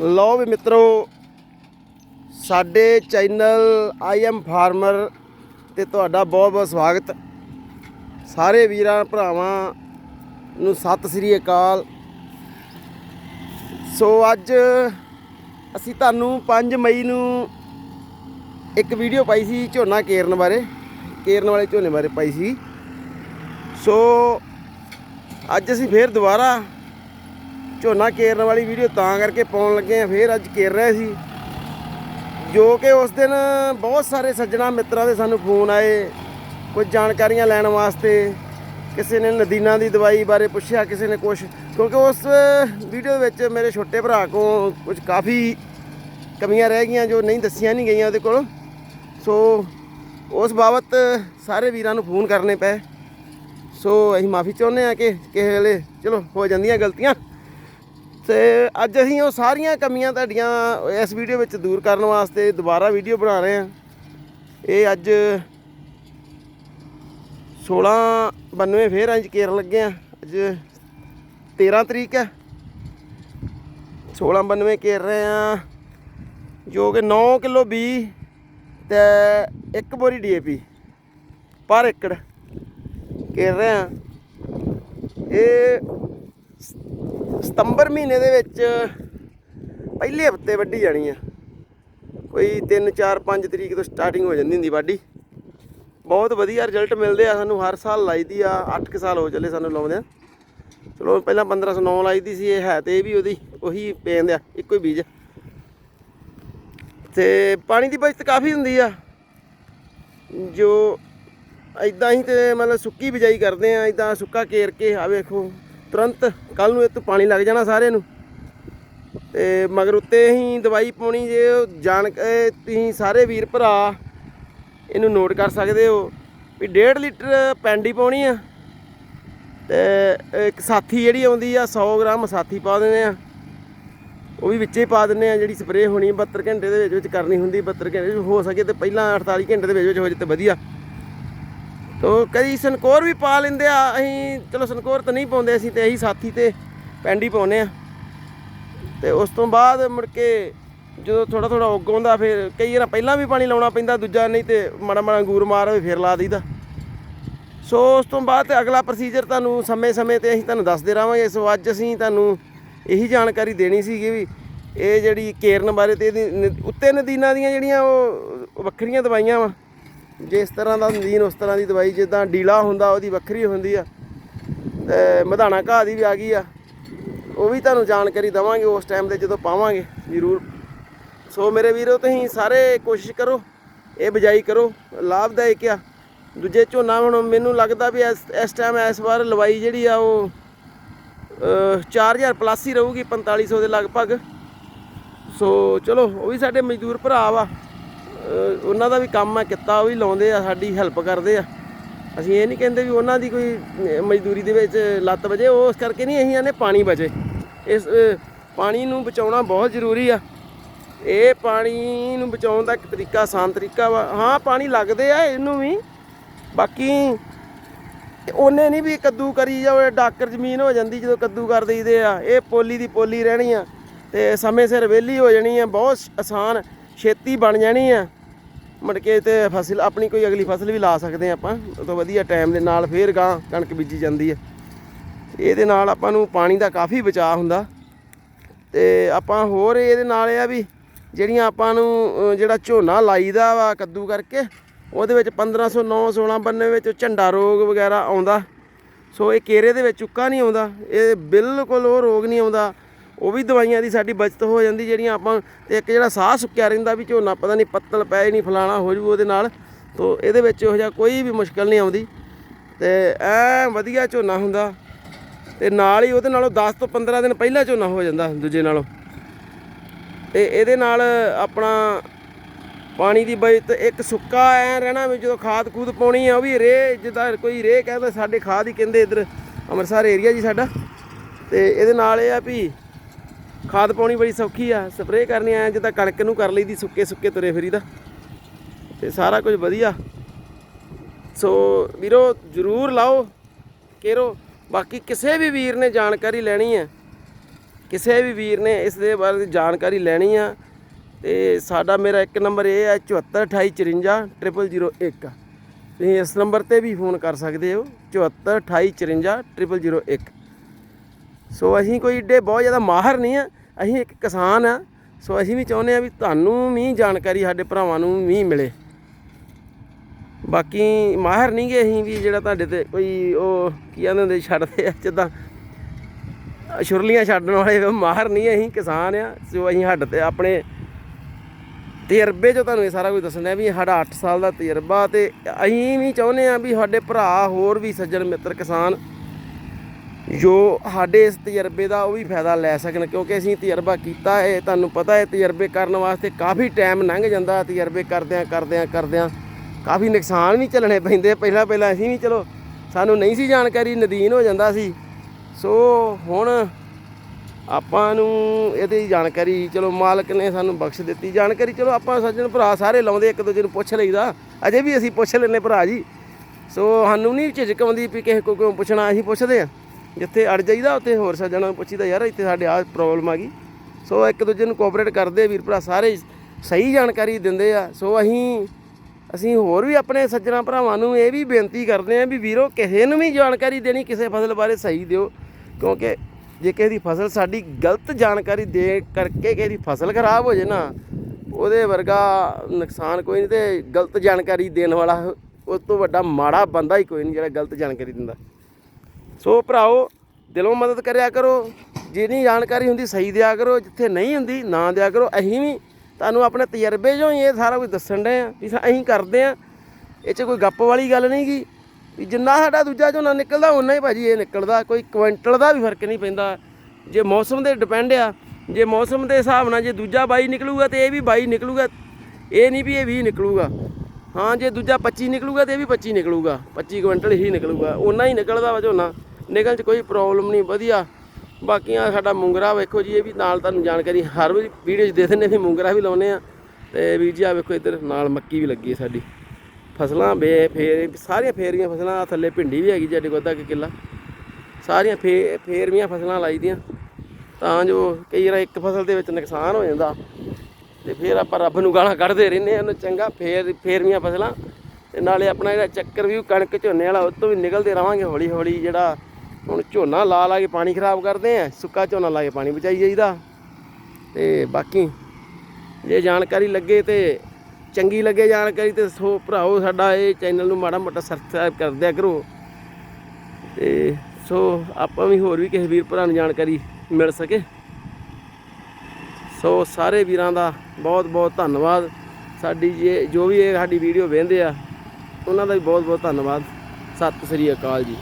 ਲਓ ਵੀ ਮਿੱਤਰੋ, ਸਾਡੇ ਚੈਨਲ ਆਈ ਐਮ ਫਾਰਮਰ ਤੇ ਤੁਹਾਡਾ ਬਹੁਤ ਬਹੁਤ ਸਵਾਗਤ। ਸਾਰੇ ਵੀਰਾਂ, ਭਰਾਵਾਂ ਨੂੰ ਸਤਿ ਸ੍ਰੀ ਅਕਾਲ। ਸੋ ਅੱਜ ਅਸੀਂ ਤੁਹਾਨੂੰ 5 ਮਈ ਨੂੰ ਇੱਕ ਵੀਡੀਓ ਪਾਈ ਸੀ ਝੋਨਾ ਕੇਰਨ ਬਾਰੇ, ਕੇਰਨ ਵਾਲੇ ਝੋਨੇ ਬਾਰੇ ਪਾਈ ਸੀ। ਸੋ ਅੱਜ ਅਸੀਂ ਫੇਰ ਦੁਬਾਰਾ ਝੋਨਾ ਕੇਰਨ ਵਾਲੀ ਵੀਡੀਓ ਤਾਂ ਕਰਕੇ ਪਾਉਣ ਲੱਗੇ ਆ ਫੇਰ ਅੱਜ ਕੇਰ ਰਹੇ ਸੀ। ਜੋ ਕਿ ਉਸ ਦਿਨ ਬਹੁਤ ਸਾਰੇ ਸੱਜਣਾ ਮਿੱਤਰਾਂ ਦੇ ਸਾਨੂੰ ਫੋਨ ਆਏ, ਕੁਝ ਜਾਣਕਾਰੀਆਂ ਲੈਣ ਵਾਸਤੇ। ਕਿਸੇ ਨੇ ਨਦੀਨਾਂ ਦੀ ਦਵਾਈ ਬਾਰੇ ਪੁੱਛਿਆ, ਕਿਸੇ ਨੇ ਕੁਝ ਕਿਉਂਕਿ ਉਸ ਵੀਡੀਓ ਵਿੱਚ ਮੇਰੇ ਛੋਟੇ ਭਰਾ ਕੋਲ ਕੁਝ ਕਾਫੀ ਕਮੀਆਂ ਰਹਿ ਗਈਆਂ ਜੋ ਨਹੀਂ ਦੱਸੀਆਂ ਨਹੀਂ ਗਈਆਂ ਉਹਦੇ ਕੋਲ। ਸੋ ਉਸ ਬਾਬਤ ਸਾਰੇ ਵੀਰਾਂ ਨੂੰ ਫੋਨ ਕਰਨੇ ਪਏ। ਸੋ ਅਸੀਂ ਮਾਫੀ ਚਾਹੁੰਦੇ ਆ ਕਿ ਕਿਸੇ ਵੇਲੇ, ਚਲੋ ਹੋ ਜਾਂਦੀਆਂ ਗਲਤੀਆਂ। ਤੇ ਅੱਜ ਅਸੀਂ ਉਹ ਸਾਰੀਆਂ ਕਮੀਆਂ ਤੁਹਾਡੀਆਂ ਇਸ ਵੀਡੀਓ ਵਿੱਚ ਦੂਰ ਕਰਨ ਵਾਸਤੇ ਦੁਬਾਰਾ ਵੀਡੀਓ ਬਣਾ ਰਹੇ ਹਾਂ। ਇਹ ਅੱਜ 1692 ਫੇਰ ਅੱਜ ਕੇਰ ਲੱਗੇ ਆ ਅੱਜ 13 ਤਰੀਕ ਹੈ। 1692 ਕੇਰ ਰਹੇ ਆ ਜੋ ਕਿ 9 ਕਿਲੋ ਬੀ ਤੇ ਇੱਕ ਬੋਰੀ ਡੀਏਪੀ ਪਰ ਏਕੜ ਕੇਰ ਰਹੇ ਆ ਇਹ ਸਤੰਬਰ ਮਹੀਨੇ ਦੇ ਵਿੱਚ ਪਹਿਲੇ ਹਫ਼ਤੇ ਵੱਢੀ ਜਾਣੀ ਆ। ਕੋਈ 3 4 5 ਤਰੀਕ ਤੋਂ ਸਟਾਰਟਿੰਗ ਹੋ ਜਾਂਦੀ ਹੁੰਦੀ ਵਾਢੀ। ਬਹੁਤ ਵਧੀਆ ਰਿਜ਼ਲਟ ਮਿਲਦੇ ਆ ਸਾਨੂੰ, ਹਰ ਸਾਲ ਲਾਈਦੀ ਆ 8 ਕੁ ਸਾਲ ਹੋ ਚੱਲੇ ਸਾਨੂੰ ਲਾਉਂਦੇ ਆ ਚਲੋ ਪਹਿਲਾਂ 1509 ਲਾਈਦੀ ਸੀ, ਇਹ ਹੈ ਤੇ ਇਹ ਵੀ ਉਹਦੀ, ਉਹੀ ਪੇਂਦ ਆ ਇੱਕੋ ਹੀ ਬੀਜ। ਤੇ ਪਾਣੀ ਦੀ ਬਚਤ ਕਾਫੀ ਹੁੰਦੀ ਆ। ਜੋ ਇਦਾਂ ਹੀ ਤੇ ਮਤਲਬ ਸੁੱਕੀ ਬਿਜਾਈ ਕਰਦੇ ਆ ਇਦਾਂ ਸੁੱਕਾ ਕੇਰ ਕੇ ਆ ਵੇਖੋ। ਤੁਰੰਤ ਕੱਲ ਨੂੰ ਇਹ ਤੋਂ ਪਾਣੀ ਲੱਗ ਜਾਣਾ ਸਾਰਿਆਂ ਨੂੰ। ਤੇ ਮਗਰ ਉੱਤੇ ਅਸੀਂ ਦਵਾਈ ਪਾਉਣੀ ਜੇ ਉਹ ਜਾਣ ਤੁਸੀਂ ਸਾਰੇ ਵੀਰ ਭਰਾ ਇਹਨੂੰ ਨੋਟ ਕਰ ਸਕਦੇ ਹੋ ਵੀ 1.5 ਲੀਟਰ ਪੈਂਡੀ ਪਾਉਣੀ ਆ। ਤੇ ਇੱਕ ਸਾਥੀ ਜਿਹੜੀ ਆਉਂਦੀ ਆ 100 ਗ੍ਰਾਮ ਸਾਥੀ ਪਾ ਦਿੰਦੇ ਆ। ਉਹ ਵੀ ਵਿੱਚੇ ਪਾ ਦਿੰਦੇ ਆ, ਜਿਹੜੀ ਸਪਰੇਅ ਹੋਣੀ 72 ਘੰਟੇ ਦੇ ਵਿੱਚ ਵਿੱਚ ਕਰਨੀ ਹੁੰਦੀ 72 ਘੰਟੇ ਵਿੱਚ ਹੋ ਸਕੇ ਤੇ ਪਹਿਲਾਂ 48 ਘੰਟੇ ਦੇ ਵਿੱਚ ਵਿੱਚ ਹੋ ਜੇ ਤੇ ਵਧੀਆ। ਤੋ ਕਦੀ ਸਨਕੋਰ ਵੀ ਪਾ ਲੈਂਦੇ ਆ, ਅਸੀਂ ਚਲੋ ਸਨਕੋਰ ਤਾਂ ਨਹੀਂ ਪਾਉਂਦੇ, ਅਸੀਂ ਤੇ ਇਹੀ ਸਾਥੀ ਤੇ ਪੈਂਡੀ ਪਾਉਨੇ ਆ। ਤੇ ਉਸ ਤੋਂ ਬਾਅਦ ਮੁੜ ਕੇ ਜਦੋਂ ਥੋੜਾ ਥੋੜਾ ਉੱਗ ਆਉਂਦਾ, ਫਿਰ ਕਈ ਵਾਰ ਪਹਿਲਾਂ ਵੀ ਪਾਣੀ ਲਾਉਣਾ ਪੈਂਦਾ, ਦੂਜਾ ਨਹੀਂ ਤੇ ਮਾੜਾ ਮਾੜਾ ਅੰਗੂਰ ਮਾਰ ਹੋਵੇ ਫਿਰ ਲਾ ਦਈਦਾ। ਸੋ ਉਸ ਤੋਂ ਬਾਅਦ ਤੇ ਅਗਲਾ ਪ੍ਰੋਸੀਜਰ ਤੁਹਾਨੂੰ ਸਮੇਂ-ਸਮੇਂ ਤੇ ਅਸੀਂ ਤੁਹਾਨੂੰ ਦੱਸਦੇ ਰਹਾਂਗੇ। ਸੋ ਅੱਜ ਅਸੀਂ ਤੁਹਾਨੂੰ ਇਹੀ ਜਾਣਕਾਰੀ ਦੇਣੀ ਸੀਗੀ ਵੀ ਇਹ ਜਿਹੜੀ ਕੇਰਨ ਬਾਰੇ ਤੇ ਇਹਦੀ ਨ- ਉੱਤੇ ਨਦੀਨਾਂ ਦੀਆਂ ਜਿਹੜੀਆਂ ਉਹ ਵੱਖਰੀਆਂ ਦਵਾਈਆਂ ਵਾ। ਜਿਸ ਤਰ੍ਹਾਂ ਦਾ ਨਦੀਨ ਉਸ ਤਰ੍ਹਾਂ ਦੀ ਦਵਾਈ ਜਿੱਦਾਂ ਡੀਲਾ ਹੁੰਦਾ ਉਹਦੀ ਵੱਖਰੀ ਹੁੰਦੀ ਆ ਤੇ ਮਧਾਣਾ ਘਾਹ ਦੀ ਵੀ ਆ ਗਈ ਆ ਉਹ ਵੀ ਤੁਹਾਨੂੰ ਜਾਣਕਾਰੀ ਦਵਾਂਗੇ ਉਸ ਟਾਈਮ ਤੇ ਜਦੋਂ ਪਾਵਾਂਗੇ ਜ਼ਰੂਰ। ਸੋ ਮੇਰੇ ਵੀਰੋ ਤੁਸੀਂ ਸਾਰੇ ਕੋਸ਼ਿਸ਼ ਕਰੋ ਇਹ ਬਿਜਾਈ ਕਰੋ ਲਾਭਦਾਇਕ ਆ। ਦੂਜੇ ਝੋਨਾ ਹੁਣ ਮੈਨੂੰ ਲੱਗਦਾ ਵੀ ਇਸ ਇਸ ਟਾਈਮ ਇਸ ਵਾਰ ਲਵਾਈ ਜਿਹੜੀ ਆ ਉਹ ਅਹ, 4000 ਪਲੱਸ ਹੀ ਰਹੂਗੀ 4500 ਦੇ ਲਗਭਗ। ਸੋ ਚਲੋ ਉਹ ਵੀ ਸਾਡੇ ਮਜ਼ਦੂਰ ਭਰਾ ਵਾ। ਉਹਨਾਂ ਦਾ ਵੀ ਕੰਮ ਆ, ਕਿੱਤਾ ਉਹ ਵੀ ਲਾਉਂਦੇ ਆ, ਸਾਡੀ ਹੈਲਪ ਕਰਦੇ ਆ। ਅਸੀਂ ਇਹ ਨਹੀਂ ਕਹਿੰਦੇ ਵੀ ਉਹਨਾਂ ਦੀ ਕੋਈ ਮਜ਼ਦੂਰੀ ਦੇ ਵਿੱਚ ਲੱਤ ਵਜੇ ਉਸ ਕਰਕੇ ਨਹੀਂ, ਅਸੀਂ ਆਨੇ ਪਾਣੀ ਬਚੇ। ਇਸ ਪਾਣੀ ਨੂੰ ਬਚਾਉਣਾ ਬਹੁਤ ਜ਼ਰੂਰੀ ਆ। ਇਹ ਪਾਣੀ ਨੂੰ ਬਚਾਉਣ ਦਾ ਇੱਕ ਤਰੀਕਾ, ਆਸਾਨ ਤਰੀਕਾ ਵਾ। ਹਾਂ, ਪਾਣੀ ਲੱਗਦੇ ਆ, ਇਹਨੂੰ ਵੀ। ਬਾਕੀ ਉਹਨੇ ਨਹੀਂ ਵੀ ਕੱਦੂ ਕਰੀ ਜਾਓ ਡਾਕਰ ਜ਼ਮੀਨ ਹੋ ਜਾਂਦੀ, ਜਦੋਂ ਕੱਦੂ ਕਰ ਦਈਦੇ ਆ। ਇਹ ਪੋਲੀ ਦੀ ਪੋਲੀ ਰਹਿਣੀ ਆ ਤੇ ਸਮੇਂ ਸਿਰ ਵਿਹਲੀ ਹੋ ਜਾਣੀ ਆ, ਬਹੁਤ ਆਸਾਨ, ਛੇਤੀ ਬਣ ਜਾਣੀ ਆ। ਮੁੜ ਕੇ ਤੇ ਫਸਲ, ਆਪਣੀ ਕੋਈ ਅਗਲੀ ਫਸਲ ਵੀ ਲਾ ਸਕਦੇ ਆ ਆਪਾਂ, ਉਹ ਤੋਂ ਵਧੀਆ ਟਾਈਮ ਦੇ ਨਾਲ ਫੇਰ ਗਾਂ ਕਣਕ ਬੀਜੀ ਜਾਂਦੀ ਹੈ। ਇਹਦੇ ਨਾਲ ਆਪਾਂ ਨੂੰ ਪਾਣੀ ਦਾ ਕਾਫੀ ਬਚਾਅ ਹੁੰਦਾ। ਤੇ ਆਪਾਂ ਹੋਰ ਇਹਦੇ ਨਾਲ ਇਹ ਆ ਵੀ ਜਿਹੜੀਆਂ ਆਪਾਂ ਨੂੰ ਜਿਹੜਾ ਝੋਨਾ ਲਾਈਦਾ ਵਾ ਕੱਦੂ ਕਰਕੇ, ਉਹਦੇ ਵਿੱਚ 1509 1692 ਵਿੱਚ ਝੰਡਾ ਰੋਗ ਵਗੈਰਾ ਆਉਂਦਾ। ਸੋ ਇਹ ਕੇਰੇ ਦੇ ਵਿੱਚ ਉੱਕਾ ਨਹੀਂ ਆਉਂਦਾ, ਇਹ ਬਿਲਕੁਲ ਉਹ ਰੋਗ ਨਹੀਂ ਆਉਂਦਾ। ਉਹ ਵੀ ਦਵਾਈਆਂ ਦੀ ਸਾਡੀ ਬਚਤ ਹੋ ਜਾਂਦੀ, ਜਿਹੜੀਆਂ ਆਪਾਂ ਤੇ ਇੱਕ ਜਿਹੜਾ ਸਾਹ ਸੁੱਕਿਆ ਰਹਿੰਦਾ ਵੀ ਝੋਨਾ, ਪਤਾ ਨਹੀਂ ਪੱਤਲ ਪੈ ਨਹੀਂ ਫਲਾਣਾ, ਹੋ ਜੂ ਉਹਦੇ ਨਾਲ। ਤੋ ਇਹਦੇ ਵਿੱਚ ਇਹੋ ਜਿਹਾ ਕੋਈ ਵੀ ਮੁਸ਼ਕਲ ਨਹੀਂ ਆਉਂਦੀ। ਤੇ ਐ ਵਧੀਆ ਝੋਨਾ ਹੁੰਦਾ। ਤੇ ਨਾਲ ਹੀ ਉਹਦੇ ਨਾਲੋਂ 10 ਤੋਂ 15 ਦਿਨ ਪਹਿਲਾਂ ਝੋਨਾ ਹੋ ਜਾਂਦਾ ਦੂਜੇ ਨਾਲੋਂ। ਤੇ ਇਹਦੇ ਨਾਲ ਆਪਣਾ ਪਾਣੀ ਦੀ ਬਚਤ ਇੱਕ ਸੁੱਕਾ ਐ ਰਹਿਣਾ ਵੀ ਜਦੋਂ ਖਾਦ ਖੂਦ ਪਾਉਣੀ ਆ, ਉਹ ਵੀ ਰੇ, ਜਿੱਦਾਂ ਕੋਈ ਰੇ ਕਹਿੰਦਾ ਸਾਡੇ ਖਾਦ ਹੀ ਕਹਿੰਦੇ ਇਧਰ ਅੰਮ੍ਰਿਤਸਰ ਏਰੀਆ ਜੀ ਸਾਡਾ। ਤੇ ਇਹਦੇ ਨਾਲ ਇਹ ਆ ਵੀ ਖਾਦ ਪਾਉਣੀ ਬੜੀ ਸੌਖੀ ਆ ਸਪਰੇਅ ਕਰਨੀ ਆਇਆ ਜਿੱਦਾਂ ਕਣਕ ਨੂੰ ਕਰ ਲਈਦੀ ਸੁੱਕੇ ਸੁੱਕੇ ਤੁਰੇ ਫਿਰੀਦਾ ਤੇ ਸਾਰਾ ਕੁਝ ਵਧੀਆ। ਸੋ ਵੀਰੋ, ਜਰੂਰ ਲਾਓ ਕੇਰੋ। ਬਾਕੀ ਕਿਸੇ ਵੀ ਵੀਰ ਨੇ ਜਾਣਕਾਰੀ ਲੈਣੀ ਹੈ ਕਿਸੇ ਵੀ ਵੀਰ ਨੇ ਇਸ ਦੇ ਬਾਰੇ ਜਾਣਕਾਰੀ ਲੈਣੀ ਆ, ਤੇ ਸਾਡਾ ਮੇਰਾ ਇੱਕ ਨੰਬਰ ਇਹ ਹੈ 7428540001 ਤੁਸੀਂ ਇਸ ਨੰਬਰ ਤੇ ਵੀ ਫੋਨ ਕਰ ਸਕਦੇ ਹੋ 7428540001 ਸੋ ਅਸੀਂ ਕੋਈ ਏਡੇ ਬਹੁਤ ਜ਼ਿਆਦਾ ਮਾਹਰ ਨਹੀਂ ਆ ਅਸੀਂ ਇੱਕ ਕਿਸਾਨ ਆ, ਸੋ ਅਸੀਂ ਵੀ ਚਾਹੁੰਦੇ ਆ ਵੀ ਤੁਹਾਨੂੰ ਵੀ ਜਾਣਕਾਰੀ ਸਾਡੇ ਭਰਾਵਾਂ ਨੂੰ ਵੀ ਮਿਲੇ। ਬਾਕੀ ਮਾਹਰ ਨਹੀਂ ਗਏ ਅਸੀਂ ਵੀ ਜਿਹੜਾ ਤੁਹਾਡੇ ਤੇ ਕੋਈ ਉਹ ਕੀ ਕਹਿੰਦੇ ਹੁੰਦੇ, ਛੱਡਦੇ ਆ, ਜਿੱਦਾਂ ਛੁਰਲੀਆਂ ਛੱਡਣ ਵਾਲੇ ਮਾਹਰ ਨਹੀਂ ਅਸੀਂ ਕਿਸਾਨ ਆ, ਸੋ ਅਸੀਂ ਹੱਡ ਤੇ ਆਪਣੇ ਤਜਰਬੇ ਜੋ ਤੁਹਾਨੂੰ ਇਹ ਸਾਰਾ ਕੁਝ ਦੱਸਣਾ ਵੀ ਸਾਡਾ 8 ਸਾਲ ਦਾ ਤਜਰਬਾ ਤੇ ਅਸੀਂ ਵੀ ਚਾਹੁੰਦੇ ਆ ਵੀ ਸਾਡੇ ਭਰਾ ਹੋਰ ਵੀ ਸੱਜਣ ਮਿੱਤਰ ਕਿਸਾਨ ਜੋ ਸਾਡੇ ਇਸ ਤਜਰਬੇ ਦਾ ਉਹ ਵੀ ਫਾਇਦਾ ਲੈ ਸਕਣ, ਕਿਉਂਕਿ ਅਸੀਂ ਤਜਰਬਾ ਕੀਤਾ ਹੈ ਤੁਹਾਨੂੰ ਪਤਾ ਹੈ ਤਜਰਬੇ ਕਰਨ ਵਾਸਤੇ ਕਾਫੀ ਟਾਈਮ ਲੰਘ ਜਾਂਦਾ, ਤਜਰਬੇ ਕਰਦਿਆਂ ਕਰਦਿਆਂ ਕਰਦਿਆਂ। ਕਾਫੀ ਨੁਕਸਾਨ ਵੀ ਝੱਲਣੇ ਪੈਂਦੇ ਪਹਿਲਾਂ ਪਹਿਲਾਂ ਅਸੀਂ ਵੀ ਚਲੋ, ਸਾਨੂੰ ਨਹੀਂ ਸੀ ਜਾਣਕਾਰੀ, ਨਦੀਨ ਹੋ ਜਾਂਦਾ ਸੀ। ਸੋ ਹੁਣ ਆਪਾਂ ਨੂੰ ਇਹਦੀ ਜਾਣਕਾਰੀ, ਚਲੋ ਮਾਲਕ ਨੇ ਸਾਨੂੰ ਬਖਸ਼ ਦਿੱਤੀ। ਜਾਣਕਾਰੀ ਚਲੋ ਆਪਾਂ ਸੱਜਣ ਭਰਾ ਸਾਰੇ ਲਾਉਂਦੇ, ਇੱਕ ਦੂਜੇ ਨੂੰ ਪੁੱਛ ਲਈਦਾ। ਅਜੇ ਵੀ ਅਸੀਂ ਪੁੱਛ ਲੈਨੇ ਭਰਾ ਜੀ। ਸੋ ਸਾਨੂੰ ਨਹੀਂ ਝਿਜਕ ਆਉਂਦੀ ਵੀ ਕਿਸੇ ਕੋਲ ਪੁੱਛਣਾ, ਅਸੀਂ ਪੁੱਛਦੇ ਆ ਜਿੱਥੇ ਅੜ ਜਾਈਦਾ, ਉੱਥੇ ਹੋਰ ਸੱਜਣਾ ਨੂੰ ਪੁੱਛੀਦਾ, ਯਾਰ ਇੱਥੇ ਸਾਡੇ ਆਹ ਪ੍ਰੋਬਲਮ ਆ ਗਈ। ਸੋ ਇੱਕ ਦੂਜੇ ਨੂੰ ਕੋਆਪਰੇਟ ਕਰਦੇ ਵੀਰ ਭਰਾ, ਸਾਰੇ ਸਹੀ ਜਾਣਕਾਰੀ ਦਿੰਦੇ ਆ। ਸੋ ਅਸੀਂ ਅਸੀਂ ਹੋਰ ਵੀ ਆਪਣੇ ਸੱਜਣਾ ਭਰਾਵਾਂ ਨੂੰ ਇਹ ਵੀ ਬੇਨਤੀ ਕਰਦੇ ਆ ਵੀ ਵੀਰੋ, ਕਿਸੇ ਨੂੰ ਵੀ ਜਾਣਕਾਰੀ ਦੇਣੀ, ਕਿਸੇ ਫਸਲ ਬਾਰੇ ਸਹੀ ਦਿਓ। ਕਿਉਂਕਿ ਜੇ ਕਿਸੇ ਦੀ ਫਸਲ ਸਾਡੀ ਗਲਤ ਜਾਣਕਾਰੀ ਦੇ ਕਰਕੇ ਕਿਸੇ ਦੀ ਫਸਲ ਖਰਾਬ ਹੋ ਜੇ ਨਾ, ਉਹਦੇ ਵਰਗਾ ਨੁਕਸਾਨ ਕੋਈ ਨਹੀਂ ਤੇ ਗਲਤ ਜਾਣਕਾਰੀ ਦੇਣ ਵਾਲਾ ਉਸ ਤੋਂ ਵੱਡਾ ਮਾੜਾ ਬੰਦਾ ਹੀ ਕੋਈ ਨਹੀਂ ਜਿਹੜਾ ਗਲਤ ਜਾਣਕਾਰੀ ਦਿੰਦਾ। ਸੋ ਭਰਾਓ, ਦਿਲੋਂ ਮਦਦ ਕਰਿਆ ਕਰੋ, ਜਿੰਨੀ ਜਾਣਕਾਰੀ ਹੁੰਦੀ ਸਹੀ ਦਿਆ ਕਰੋ, ਜਿੱਥੇ ਨਹੀਂ ਹੁੰਦੀ ਨਾ ਦਿਆ ਕਰੋ। ਅਸੀਂ ਵੀ ਤੁਹਾਨੂੰ ਆਪਣੇ ਤਜਰਬੇ ਚੋਂ ਹੀ ਇਹ ਸਾਰਾ ਕੁਝ ਦੱਸਣ ਦੇ ਆ ਵੀ ਅਸੀਂ ਕਰਦੇ ਆ ਇਹ 'ਚ ਕੋਈ ਗੱਪ ਵਾਲੀ ਗੱਲ ਨਹੀਂ ਗੀ। ਵੀ ਜਿੰਨਾ ਸਾਡਾ ਦੂਜਾ ਝੋਨਾ ਨਿਕਲਦਾ ਉਨਾ ਹੀ ਭਾਜੀ ਇਹ ਨਿਕਲਦਾ। ਕੋਈ ਕੁਇੰਟਲ ਦਾ ਵੀ ਫ਼ਰਕ ਨਹੀਂ ਪੈਂਦਾ। ਜੇ ਮੌਸਮ ਦੇ ਡਿਪੈਂਡ ਆ, ਜੇ ਮੌਸਮ ਦੇ ਹਿਸਾਬ ਨਾਲ ਜੇ ਦੂਜਾ ਬਾਈ ਨਿਕਲੂਗਾ ਤੇ ਇਹ ਵੀ ਬਾਈ ਨਿਕਲੂਗਾ। ਇਹ ਨਹੀਂ ਵੀ ਇਹ 20 ਨਿਕਲੂਗਾ। ਹਾਂ, ਜੇ ਦੂਜਾ 25 ਨਿਕਲੂਗਾ ਤੇ ਇਹ ਵੀ 25 ਨਿਕਲੂਗਾ। 25 ਕੁਇੰਟਲ ਹੀ ਨਿਕਲੂਗਾ। ਉਨਾ ਹੀ ਨਿਕਲਦਾ ਵਾ ਝੋਨਾ। ਨਿਕਲਣ 'ਚ ਕੋਈ ਪ੍ਰੋਬਲਮ ਨਹੀਂ, ਵਧੀਆ। ਬਾਕੀਆਂ ਸਾਡਾ ਮੁੰਗਰਾ ਵੇਖੋ ਜੀ, ਇਹ ਵੀ ਨਾਲ ਤੁਹਾਨੂੰ ਜਾਣਕਾਰੀ ਹਰ ਵੀਡੀਓ 'ਚ ਦੇ ਦਿੰਦੇ ਵੀ ਮੁੰਗਰਾ ਵੀ ਲਾਉਨੇ ਆ ਤੇ ਵੀਰ ਜੀ ਆ ਵੇਖੋ ਇੱਧਰ, ਨਾਲ ਮੱਕੀ ਵੀ ਲੱਗੀ ਹੈ ਸਾਡੀ। ਫਸਲਾਂ ਬੇ, ਫੇਰ, ਸਾਰੀਆਂ ਫੇਰੀਆਂ ਫਸਲਾਂ ਥੱਲੇ ਭਿੰਡੀ ਵੀ ਹੈਗੀ ਸਾਡੇ ਕੋਲ ਅੱਧਾ ਕਿੱਲਾ। ਸਾਰੀਆਂ ਫੇ ਫੇਰਵੀਆਂ ਫਸਲਾਂ ਲਾਈ ਦੀਆਂ। ਤਾਂ ਜੋ ਕਈ ਵਾਰ ਇੱਕ ਫਸਲ ਦੇ ਵਿੱਚ ਨੁਕਸਾਨ ਹੋ ਜਾਂਦਾ। ਤੇ ਫਿਰ ਆਪਾਂ ਰੱਬ ਨੂੰ ਗਾਲਾਂ ਕੱਢਦੇ ਰਹਿੰਦੇ ਹਾਂ ਉਹਨੂੰ ਚੰਗਾ, ਫੇਰ, ਫੇਰਵੀਆਂ ਫਸਲਾਂ। ਤੇ ਨਾਲੇ ਆਪਣਾ ਜਿਹੜਾ ਚੱਕਰ ਵੀ ਕਣਕ ਝੋਨੇ ਵਾਲਾ, ਉਹ ਤੋਂ ਵੀ ਨਿਕਲਦੇ ਰਵਾਂਗੇ ਹੌਲੀ ਹੌਲੀ ਜਿਹੜਾ ਹੁਣ ਝੋਨਾ ਲਾ ਲਾ ਕੇ ਪਾਣੀ ਖਰਾਬ ਕਰਦੇ ਆ ਸੁੱਕਾ ਝੋਨਾ ਲਾ ਕੇ ਪਾਣੀ ਬਚਾਈ ਜਾਈਦਾ। ਤੇ ਬਾਕੀ ਜੇ ਜਾਣਕਾਰੀ ਲੱਗੇ ਤੇ ਚੰਗੀ ਲੱਗੇ ਜਾਣਕਾਰੀ ਤੇ ਸੋ ਭਰਾਓ ਸਾਡਾ ਇਹ ਚੈਨਲ ਨੂੰ ਮਾੜਾ ਮੋਟਾ ਸਬਸਕ੍ਰਾਈਬ ਕਰ ਦਿਆ ਕਰੋ। ਤੇ ਸੋ ਆਪਾਂ ਵੀ ਹੋਰ ਵੀ ਕਿਸੇ ਵੀਰ ਭਰਾ ਨੂੰ ਜਾਣਕਾਰੀ ਮਿਲ ਸਕੇ। ਸੋ ਸਾਰੇ ਵੀਰਾਂ ਦਾ ਬਹੁਤ ਬਹੁਤ ਧੰਨਵਾਦ। ਸਾਡੀ ਜੇ ਜੋ ਵੀ ਇਹ ਸਾਡੀ ਵੀਡੀਓ ਵੇਖਦੇ ਆ, ਉਹਨਾਂ ਦਾ ਵੀ ਬਹੁਤ ਬਹੁਤ ਧੰਨਵਾਦ। ਸਤਿ ਸ੍ਰੀ ਅਕਾਲ ਜੀ।